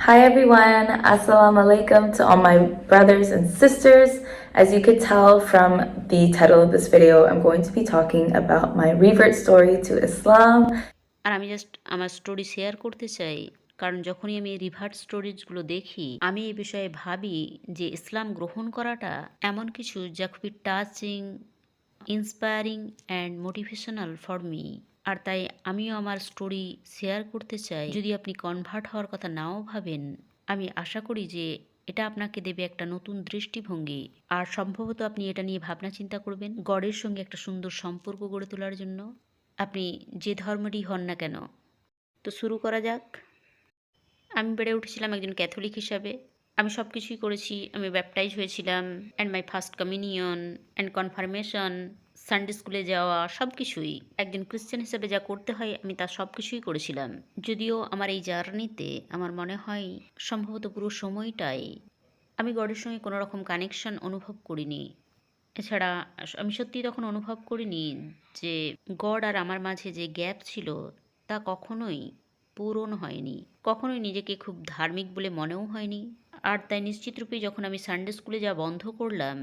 Hi everyone, Assalamu alaikum to all my brothers and sisters. As you could tell from the title of this video, I'm going to be talking about my revert story to Islam. আর আমি just আমার story share করতে চাই কারণ যখনই আমি revert স্টোরিজগুলো দেখি আমি এই বিষয়ে ভাবি যে ইসলাম গ্রহণ করাটা এমন কিছু যা খুবই touching inspiring and motivational for me আর তাই আমিও আমার স্টোরি শেয়ার করতে চাই। যদি আপনি কনভার্ট হওয়ার কথা নাও ভাবেন, আমি আশা করি যে এটা আপনাকে দেবে একটা নতুন দৃষ্টিভঙ্গি। আর সম্ভবত আপনি এটা নিয়ে ভাবনা চিন্তা করবেন গডের সঙ্গে একটা সুন্দর সম্পর্ক গড়ে তোলার জন্য। আপনি যে ধর্মেরই হন না কেন? তো শুরু করা যাক। আমি বেড়ে উঠেছিলাম একজন ক্যাথলিক হিসাবে। আমি সব কিছুই করেছি, আমি ব্যাপটাইজ হয়েছিলাম and my first communion and confirmation Sunday স্কুলে যাওয়া সব কিছুই একজন খ্রিশ্চান হিসেবে যা করতে হয়, আমি তা সব কিছুই করেছিলাম। যদিও আমার এই জার্নিতে আমার মনে হয়, সম্ভবত পুরো সময়টাই আমি গডের সঙ্গে কোনো রকম কানেকশন অনুভব করিনি। এছাড়া আমি সত্যি তখন অনুভব করিনি যে গড আর আমার মাঝে যে গ্যাপ ছিল, তা কখনোই পূরণ হয়নি। কখনোই নিজেকে খুব ধার্মিক বলে মনেও হয়নি। আর তাই নিশ্চিতরূপে যখন আমি সানডে স্কুলে যা বন্ধ করলাম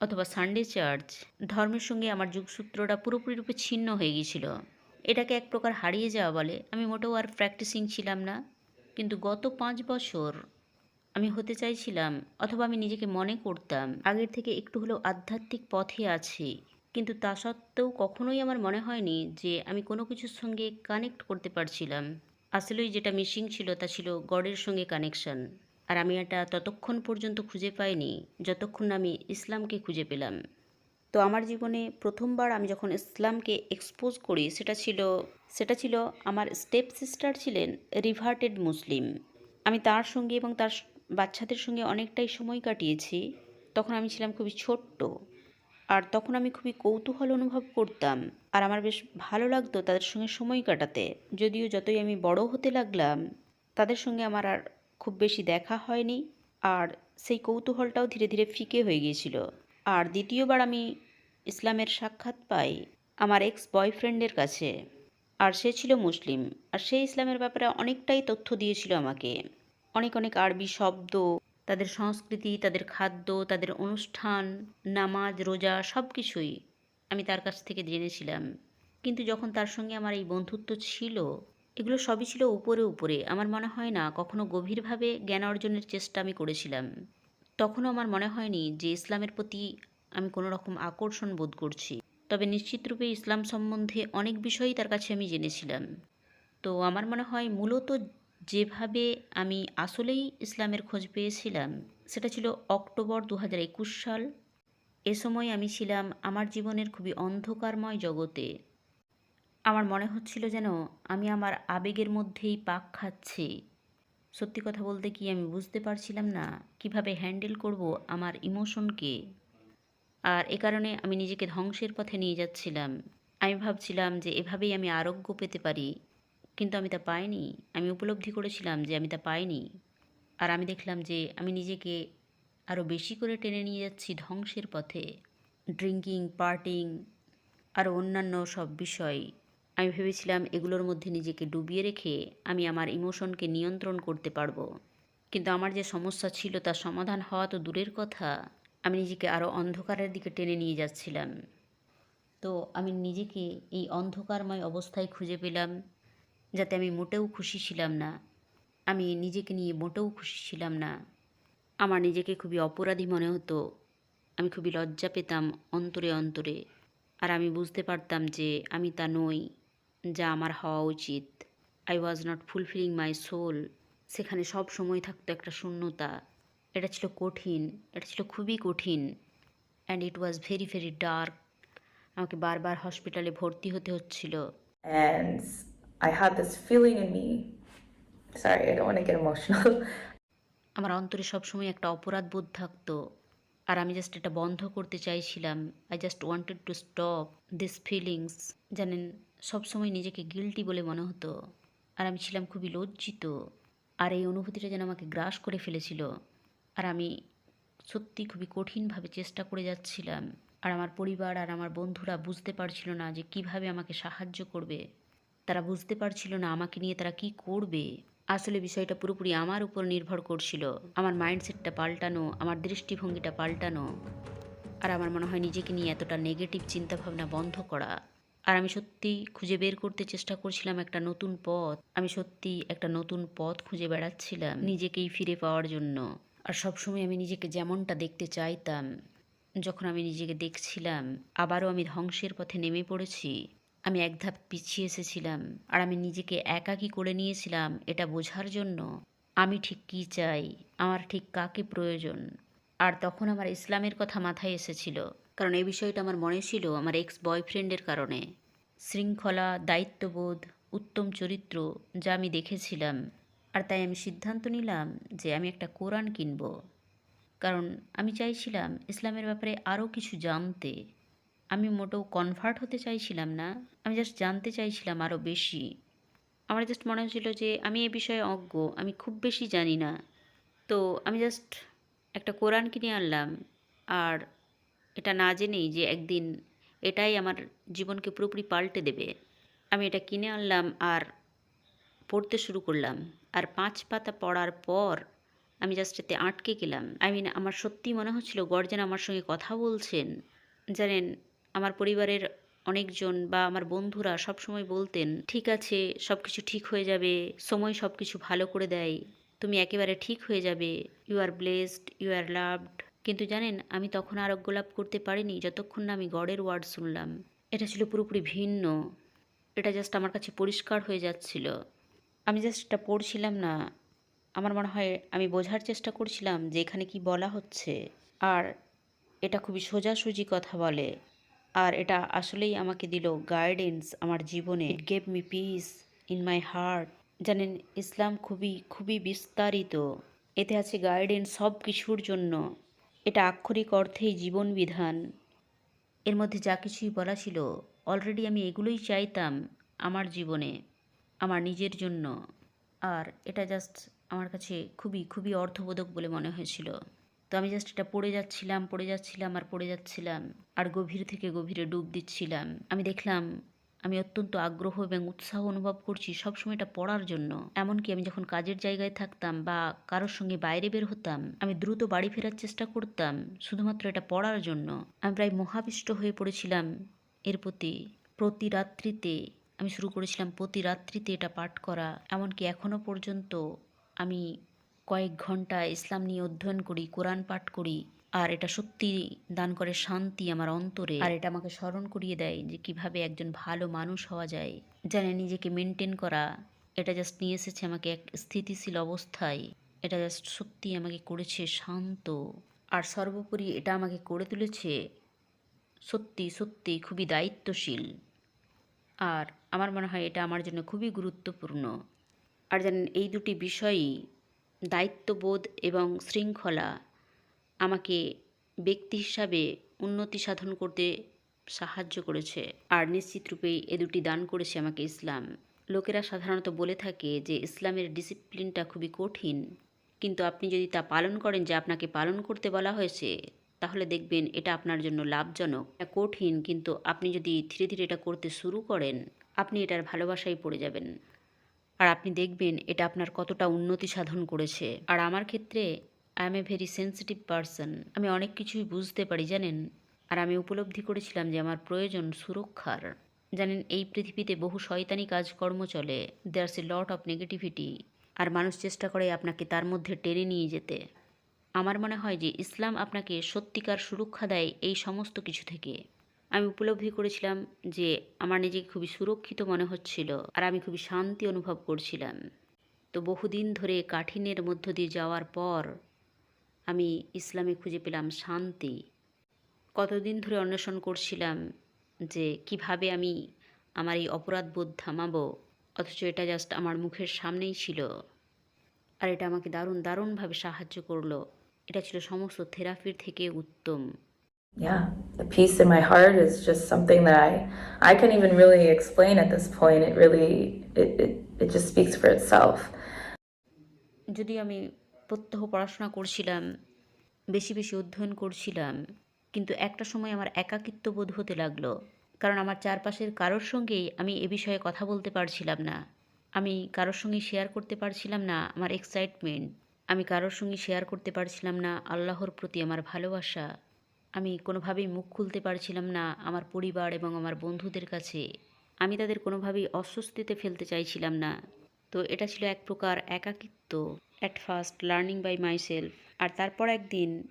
অথবা সানডে চার্চ ধর্মের সঙ্গে আমার যুগসূত্রটা পুরোপুরি রূপে ছিন্ন হয়ে গিয়েছিল। এটাকে এক প্রকার হারিয়ে যাওয়া বলে আমি মোটেও আর প্র্যাকটিসিং ছিলাম না। কিন্তু গত পাঁচ বছর আমি হতে চাইছিলাম অথবা আমি নিজেকে মনে করতাম, আগের থেকে একটু হলেও আধ্যাত্মিক পথে আছি। কিন্তু তা সত্ত্বেও কখনোই আমার মনে হয়নি যে আমি কোনো কিছুর সঙ্গে কানেক্ট করতে পারছিলাম। আসলেই যেটা মিসিং ছিল তা ছিল গডের সঙ্গে কানেকশন আর আমি এটা ততক্ষণ পর্যন্ত খুঁজে পাইনি যতক্ষণ আমি ইসলামকে খুঁজে পেলাম। তো আমার জীবনে প্রথমবার আমি যখন ইসলামকে এক্সপোজ করি, সেটা ছিল সেটা ছিল আমার স্টেপ সিস্টার ছিলেন রিভার্টেড মুসলিম। আমি তার সঙ্গে এবং তার বাচ্চাদের সঙ্গে অনেকটাই সময় কাটিয়েছি। তখন আমি ছিলাম খুবই ছোট্ট আর তখন আমি খুবই কৌতূহল অনুভব করতাম আর আমার বেশ ভালো লাগতো তাদের সঙ্গে সময় কাটাতে। যদিও যতই আমি বড় হতে লাগলাম, তাদের সঙ্গে আমার আর খুব বেশি দেখা হয়নি। আর সেই কৌতূহলটাও ধীরে ধীরে ফিকে হয়ে গিয়েছিল। আর দ্বিতীয়বার আমি ইসলামের সাক্ষাৎ পাই আমার এক্স বয়ফ্রেন্ডের কাছে। আর সে ছিল মুসলিম। আর সে ইসলামের ব্যাপারে অনেকটাই তথ্য দিয়েছিল আমাকে। অনেক অনেক আরবি শব্দ, তাদের সংস্কৃতি, তাদের খাদ্য, তাদের অনুষ্ঠান, নামাজ, রোজা সব কিছুই আমি তার কাছ থেকে জেনেছিলাম। কিন্তু যখন তার সঙ্গে আমার এই বন্ধুত্ব ছিল এগুলো সবই ছিল উপরে উপরে। আমার মনে হয় না, কখনো গভীরভাবে জ্ঞান অর্জনের চেষ্টা আমি করেছিলাম। তখনও আমার মনে হয়নি যে ইসলামের প্রতি আমি কোনো রকম আকর্ষণ বোধ করছি। তবে নিশ্চিতরূপে ইসলাম সম্বন্ধে অনেক বিষয়ই তার কাছে আমি জেনেছিলাম। তো আমার মনে হয় মূলত যেভাবে আমি আসলেই ইসলামের খোঁজ পেয়েছিলাম, সেটা ছিল অক্টোবর দু সাল। এ সময় আমি ছিলাম আমার জীবনের খুবই অন্ধকারময় জগতে। আমার মনে হচ্ছিল যেন আমি আমার আবেগের মধ্যেই পাক খাচ্ছি। সত্যি কথা বলতে কি আমি বুঝতে পারছিলাম না কীভাবে হ্যান্ডেল করব আমার ইমোশনকে। আর এ কারণে আমি নিজেকে ধ্বংসের পথে নিয়ে যাচ্ছিলাম। আমি ভাবছিলাম যে এভাবেই আমি আরোগ্য পেতে পারি। কিন্তু আমি তা পাইনি। আমি উপলব্ধি করেছিলাম যে আমি তা পাইনি। আর আমি দেখলাম যে আমি নিজেকে আরও বেশি করে টেনে নিয়ে যাচ্ছি ধ্বংসের পথে। ড্রিঙ্কিং, পার্টিং, আর অন্যান্য সব বিষয়। আমি ভেবেছিলাম এগুলোর মধ্যে নিজেকে ডুবিয়ে রেখে আমি আমার ইমোশনকে নিয়ন্ত্রণ করতে পারব। কিন্তু আমার যে সমস্যা ছিল তার সমাধান হওয়া তো দূরের কথা। আমি নিজেকে আরও অন্ধকারের দিকে টেনে নিয়ে যাচ্ছিলাম। তো আমি নিজেকে এই অন্ধকারময় অবস্থায় খুঁজে পেলাম, যাতে আমি মোটেও খুশি ছিলাম না। আমি নিজেকে নিয়ে মোটেও খুশি ছিলাম না। আমার নিজেকে খুবই অপরাধী মনে হতো। আমি খুবই লজ্জা পেতাম অন্তরে অন্তরে। আর আমি বুঝতে পারতাম যে আমি তা নই। যা আমার হওয়া উচিত। I was not fulfilling my soul সেখানে সব সময় থাকতো একটা শূন্যতা। এটা ছিল কঠিন। এটা ছিল খুবই কঠিন। And it was very very dark আমাকে বারবার হসপিটালে ভর্তি হতে হচ্ছিল। Had this feeling in me. Sorry, I don't want to get emotional. আমার অন্তরে সবসময় একটা অপরাধ বোধ থাকতো। আর আমি জাস্ট এটা বন্ধ করতে চাইছিলাম। I just wanted to stop this feelings জানেন সবসময় নিজেকে গিলটি বলে মনে হতো। আর আমি ছিলাম খুবই লজ্জিত। আর এই অনুভূতিটা যেন আমাকে গ্রাস করে ফেলেছিল। আর আমি সত্যি খুবই কঠিনভাবে চেষ্টা করে যাচ্ছিলাম। আর আমার পরিবার আর আমার বন্ধুরা বুঝতে পারছিল না যে কীভাবে আমাকে সাহায্য করবে। তারা বুঝতে পারছিল না আমাকে নিয়ে তারা কি করবে। আসলে বিষয়টা পুরোপুরি আমার উপর নির্ভর করছিল। আমার মাইন্ডসেটটা পাল্টানো, আমার দৃষ্টিভঙ্গিটা পাল্টানো। আর আমার মনে হয় নিজেকে নিয়ে এতটা নেগেটিভ চিন্তাভাবনা বন্ধ করা। আর আমি সত্যি খুঁজে বের করতে চেষ্টা করছিলাম একটা নতুন পথ। আমি সত্যি একটা নতুন পথ খুঁজে বেড়াচ্ছিলাম নিজেকেই ফিরে পাওয়ার জন্য। আর সবসময় আমি নিজেকে যেমনটা দেখতে চাইতাম, যখন আমি নিজেকে দেখছিলাম, আবারও আমি ধ্বংসের পথে নেমে পড়েছি। আমি এক ধাপ পিছিয়ে এসেছিলাম আর আমি নিজেকে একাকী করে নিয়েছিলাম এটা বোঝার জন্য। আমি ঠিক কী চাই? আমার ঠিক কাকে প্রয়োজন? আর তখন আমার ইসলামের কথা মাথায় এসেছিল, কারণ এই বিষয়টা আমার মনে ছিল আমার এক্স বয়ফ্রেন্ডের কারণে। শৃঙ্খলা, দায়িত্ববোধ, উত্তম চরিত্র যা আমি দেখেছিলাম, আর তাই আমি সিদ্ধান্ত নিলাম যে আমি একটা কোরআন কিনব। কারণ আমি চাইছিলাম ইসলামের ব্যাপারে আরও কিছু জানতে। আমি মোটেও কনভার্ট হতে চাইছিলাম না, আমি জাস্ট জানতে চাইছিলাম আরও বেশি। আমার জাস্ট মনে হচ্ছিল যে আমি এ বিষয়ে অজ্ঞ, আমি খুব বেশি জানি না। তো আমি জাস্ট একটা কোরআন কিনে আনলাম আর এটা না জেনেই যে একদিন এটাই আমার জীবনকে পুরোপুরি পাল্টে দেবে। আমি এটা কিনে আনলাম আর পড়তে শুরু করলাম। আর পাঁচ পাতা পড়ার পর আমি জাস্ট এতে আটকে গেলাম। আই মিন আমার সত্যি মনে হচ্ছিল, গড যেন আমার সঙ্গে কথা বলছেন। জানেন, আমার পরিবারের অনেকজন বা আমার বন্ধুরা সবসময় বলতেন, ঠিক আছে সব কিছু ঠিক হয়ে যাবে, সময় সব কিছু ভালো করে দেয়। তুমি একেবারে ঠিক হয়ে যাবে। You are blessed you are loved কিন্তু জানেন, আমি তখন আরোগ্য লাভ করতে পারিনি, যতক্ষণ না আমি গডের ওয়ার্ড শুনলাম। এটা ছিল পুরোপুরি ভিন্ন। এটা জাস্ট আমার কাছে পরিষ্কার হয়ে যাচ্ছিল। আমি জাস্ট এটা পড়ছিলাম না। আমার মনে হয় আমি বোঝার চেষ্টা করছিলাম যে এখানে কি বলা হচ্ছে। আর এটা খুবই সোজাসুজি কথা বলে। আর এটা আসলেই আমাকে দিল গাইডেন্স আমার জীবনে। Gave me peace in my heart জানেন, ইসলাম খুবই খুবই বিস্তারিত। এতে আছে গাইডেন্স সব কিছুর জন্য। এটা আক্ষরিক অর্থেই জীবন বিধান এর মধ্যে যা কিছুই বলা ছিল অলরেডি আমি এগুলোই চাইতাম আমার জীবনে, আমার নিজের জন্য। আর এটা জাস্ট আমার কাছে খুবই খুবই অর্থবোধক বলে মনে হয়েছিল। তো আমি জাস্ট এটা পড়ে যাচ্ছিলাম পড়ে যাচ্ছিলাম আর পড়ে যাচ্ছিলাম। আর গভীর থেকে গভীরে ডুব দিচ্ছিলাম। আমি দেখলাম আমি অত্যন্ত আগ্রহ এবং উৎসাহ অনুভব করছি সবসময় এটা পড়ার জন্য। এমনকি আমি যখন কাজের জায়গায় থাকতাম বা কারোর সঙ্গে বাইরে বের হতাম, আমি দ্রুত বাড়ি ফেরার চেষ্টা করতাম, শুধুমাত্র এটা পড়ার জন্য। আমি প্রায় মহাবিষ্ট হয়ে পড়েছিলাম এর প্রতি। প্রতি রাত্রিতে আমি শুরু করেছিলাম প্রতি রাত্রিতে এটা পাঠ করা। এমনকি এখনও পর্যন্ত আমি কয়েক ঘণ্টা ইসলাম নিয়ে অধ্যয়ন করি, কোরআন পাঠ করি। আর এটা সত্যি দান করে শান্তি আমার অন্তরে। আর এটা আমাকে স্মরণ করিয়ে দেয় যে কীভাবে একজন ভালো মানুষ হওয়া যায়। জানে নিজেকে মেনটেন করা, এটা জাস্ট নিয়ে এসেছে আমাকে এক স্থিতিশীল অবস্থায়। এটা জাস্ট সত্যি আমাকে করেছে শান্ত। আর সর্বোপরি এটা আমাকে করে তুলেছে সত্যি সত্যি খুবই দায়িত্বশীল। আর আমার মনে হয় এটা আমার জন্য খুবই গুরুত্বপূর্ণ। আর জানেন, এই দুটি বিষয়ই দায়িত্ববোধ এবং শৃঙ্খলা। আমাকে ব্যক্তি হিসাবে উন্নতি সাধন করতে সাহায্য করেছে। আর নিশ্চিত রূপেই এ দুটি দান করেছে আমাকে ইসলাম। লোকেরা সাধারণত বলে থাকে যে, ইসলামের ডিসিপ্লিনটা খুবই কঠিন। কিন্তু আপনি যদি তা পালন করেন যে আপনাকে পালন করতে বলা হয়েছে, তাহলে দেখবেন এটা আপনার জন্য লাভজনক। এটা কঠিন, কিন্তু আপনি যদি ধীরে ধীরে এটা করতে শুরু করেন, আপনি এটার ভালোবাসায় পড়ে যাবেন। আর আপনি দেখবেন এটা আপনার কতটা উন্নতি সাধন করেছে। আর আমার ক্ষেত্রে I am a very sensitive person আমি অনেক কিছুই বুঝতে পারি, জানেন? আর আমি উপলব্ধি করেছিলাম যে আমার প্রয়োজন সুরক্ষার। জানেন, এই পৃথিবীতে বহু শয়তানি কাজকর্ম চলে। There's a lot of negativity আর মানুষ চেষ্টা করে আপনাকে তার মধ্যে টেনে নিয়ে যেতে। আমার মনে হয় যে ইসলাম আপনাকে সত্যিকার সুরক্ষা দেয় এই সমস্ত কিছু থেকে। আমি উপলব্ধি করেছিলাম যে আমার নিজেকে খুবই সুরক্ষিত মনে হচ্ছিল আর আমি খুবই শান্তি অনুভব করছিলাম। তো বহুদিন ধরে কাঠিনের মধ্য দিয়ে যাওয়ার পর আমি ইসলামে খুঁজে পেলাম শান্তি কতদিন ধরে অন্বেষণ করছিলাম যে কীভাবে আমি আমার এই অপরাধবোধ থামাবো অথচ এটা জাস্ট আমার মুখের সামনেই ছিল আর এটা আমাকে দারুণ দারুণভাবে সাহায্য করল এটা ছিল সমস্ত থেরাপির থেকে উত্তম Yeah, the peace in my heart is just something that I I can't even really explain at this point. It really it, it, it just speaks for itself. যদি আমি প্রত্যহ পড়াশোনা করছিলাম, বেশি বেশি অধ্যয়ন করছিলাম, কিন্তু একটা সময় আমার একাকিত্ব বোধ হতে লাগল, কারণ আমার চারপাশের কারোর সঙ্গেই আমি এ বিষয়ে কথা বলতে পারছিলাম না। আমি কারোর সঙ্গে শেয়ার করতে পারছিলাম না আমার এক্সাইটমেন্ট আমি কারোর সঙ্গে শেয়ার করতে পারছিলাম না আল্লাহর প্রতি আমার ভালোবাসা, আমি কোনোভাবেই মুখ খুলতে পারছিলাম না আমার পরিবার এবং আমার বন্ধুদের কাছে, আমি তাদের কোনোভাবেই অস্বস্তিতে ফেলতে চাইছিলাম না। তো এটা ছিল এক প্রকার একাকিত্ব। At first learning by myself আর তারপর একদিন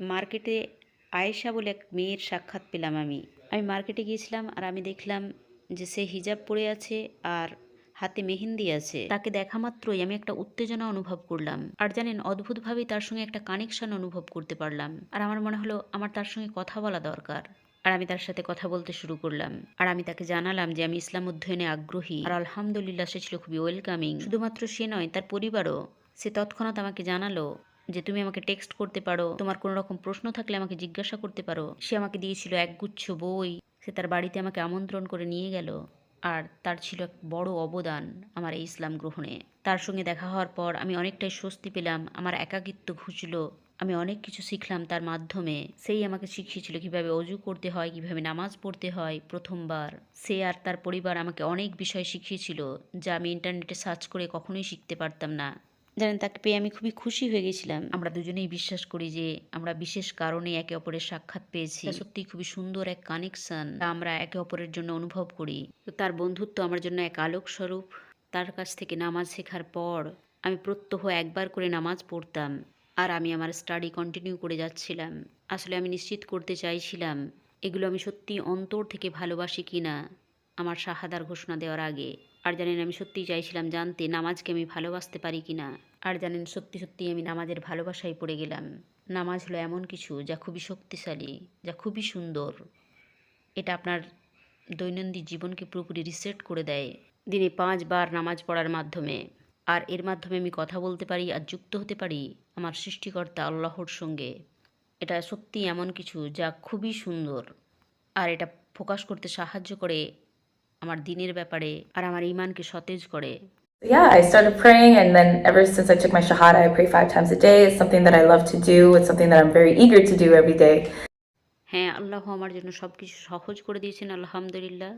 মার্কেটে আয়েশা বলে এক মেয়ের সাক্ষাৎ পেলাম আমি। আমি মার্কেটে গিয়েছিলাম আর আমি দেখলাম যে সে হিজাব পরে আছে আর হাতে মেহেন্দি আছে। তাকে দেখা মাত্রই আমি একটা উত্তেজনা অনুভব করলাম আর জানেন, অদ্ভুতভাবেই তার সঙ্গে একটা কানেকশন অনুভব করতে পারলাম। আর আমার মনে হলো, আমার তার সঙ্গে কথা বলা দরকার। আর আমি তার সাথে কথা বলতে শুরু করলাম। আর আমি তাকে জানালাম যে আমি ইসলাম অধ্যয়নে আগ্রহী। আর আলহামদুলিল্লাহ, সে ছিল খুবই ওয়েলকামিং শুধুমাত্র সে নয়, তার পরিবারও। সে তৎক্ষণাৎ আমাকে জানালো যে তুমি আমাকে টেক্সট করতে পারো, তোমার কোনো রকম প্রশ্ন থাকলে আমাকে জিজ্ঞাসা করতে পারো। সে আমাকে দিয়েছিল একগুচ্ছ বই, সে তার বাড়িতে আমাকে আমন্ত্রণ করে নিয়ে গেল, আর তার ছিল এক বড় অবদান আমার এই ইসলাম গ্রহণে। তার সঙ্গে দেখা হওয়ার পর আমি অনেকটাই স্বস্তি পেলাম, আমার একাকিত্ব ঘুচলো, আমি অনেক কিছু শিখলাম তার মাধ্যমে। সেই আমাকে শিখিয়েছিল কীভাবে অজু করতে হয়, কীভাবে নামাজ পড়তে হয় প্রথমবার। সে আর তার পরিবার আমাকে অনেক বিষয় শিখিয়েছিল, যা আমি ইন্টারনেটে সার্চ করে কখনোই শিখতে পারতাম না। জানেন তাকে পেয়ে আমি খুবই খুশি হয়ে গেছিলাম। আমরা দুজনেই বিশ্বাস করি যে আমরা বিশেষ কারণে একে অপরের সাক্ষাৎ পেয়েছি। সত্যি খুবই সুন্দর এক কানেকশন আমরা একে অপরের জন্য অনুভব করি। তো তার বন্ধুত্ব আমার জন্য এক আলোক স্বরূপ তার কাছ থেকে নামাজ শেখার পর আমি প্রত্যহ একবার করে নামাজ পড়তাম আর আমি আমার স্টাডি কন্টিনিউ করে যাচ্ছিলাম। আসলে আমি নিশ্চিত করতে চাইছিলাম এগুলো আমি সত্যি অন্তর থেকে ভালোবাসি কিনা। আমার শাহাদার ঘোষণা দেওয়ার আগে। আর জানেন আমি সত্যিই চাইছিলাম জানতে নামাজকে আমি ভালোবাসতে পারি কি না। আর জানেন সত্যি সত্যি আমি নামাজের ভালোবাসায় পড়ে গেলাম। নামাজ হলো এমন কিছু যা খুবই শক্তিশালী, যা খুবই সুন্দর। এটা আপনার দৈনন্দিন জীবনকে পুরোপুরি রিসেট করে দেয়। দিনে পাঁচবার নামাজ পড়ার মাধ্যমে। আর এর মাধ্যমে আমি কথা বলতে পারি আর যুক্ত হতে পারি আমার সৃষ্টিকর্তা আল্লাহর সঙ্গে। এটা সত্যি এমন কিছু যা খুবই সুন্দর। আর এটা ফোকাস করতে সাহায্য করে আমার দিনের ব্যাপারে আর আমার ইমানকে সতেজ করে। Yeah, I started praying, and then ever since I took my Shahada, I pray five times a day. It's something that I love to do, it's something that I'm very eager to do every day. হ্যাঁ আল্লাহ আমার জন্য সব কিছু সহজ করে দিয়েছেন আলহামদুলিল্লাহ।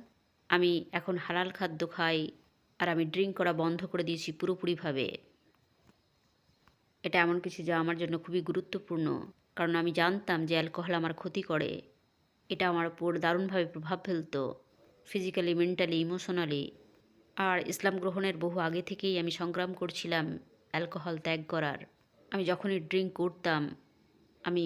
আমি এখন হালাল খাদ্য খাই আর আমি ড্রিঙ্ক করা বন্ধ করে দিয়েছি পুরোপুরিভাবে। এটা এমন কিছু যা আমার জন্য খুবই গুরুত্বপূর্ণ কারণ আমি জানতাম যে অ্যালকোহল আমার ক্ষতি করে। এটা আমার উপর দারুণভাবে প্রভাব ফেলতো। ফিজিক্যালি মেন্টালি ইমোশনালি আর ইসলাম গ্রহণের বহু আগে থেকেই আমি সংগ্রাম করছিলাম অ্যালকোহল ত্যাগ করার। আমি যখনই ড্রিঙ্ক করতাম, আমি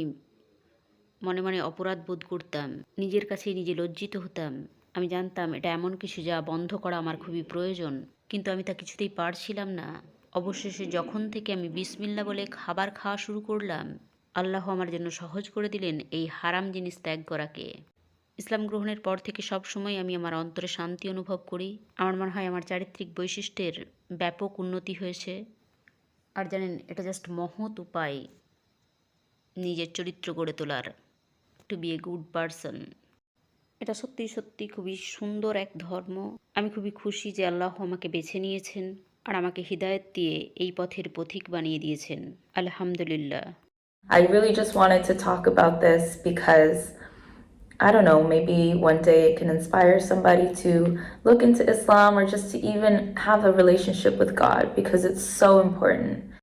মনে মনে অপরাধ বোধ করতাম, নিজের কাছেই নিজে লজ্জিত হতাম। আমি জানতাম, এটা এমন কিছু যা বন্ধ করা আমার খুবই প্রয়োজন, কিন্তু আমি তা কিছুতেই পারছিলাম না। অবশেষে যখন থেকে আমি বিসমিল্লা বলে খাবার খাওয়া শুরু করলাম, আল্লাহ আমার জন্য সহজ করে দিলেন এই হারাম জিনিস ত্যাগ করাকে। ইসলাম গ্রহণের পর থেকে সব সময় আমি আমার অন্তরে শান্তি অনুভব করি। আমার মনে হয় আমার চারিত্রিক বৈশিষ্ট্যের ব্যাপক উন্নতি হয়েছে। আর জানেন, এটা জাস্ট মহৎ উপায় নিজের চরিত্র গড়ে তোলার। To be a good person এটা সত্যি সত্যি খুবই সুন্দর এক ধর্ম। আমি খুবই খুশি যে আল্লাহ আমাকে বেছে নিয়েছেন আর আমাকে হৃদায়ত দিয়ে এই পথের পথিক বানিয়ে দিয়েছেন। আলহামদুলিল্লাহ। I really just wanted to talk about this because I don't know, maybe one day it can inspire somebody to look into Islam or just to even have a relationship with God because it's so important.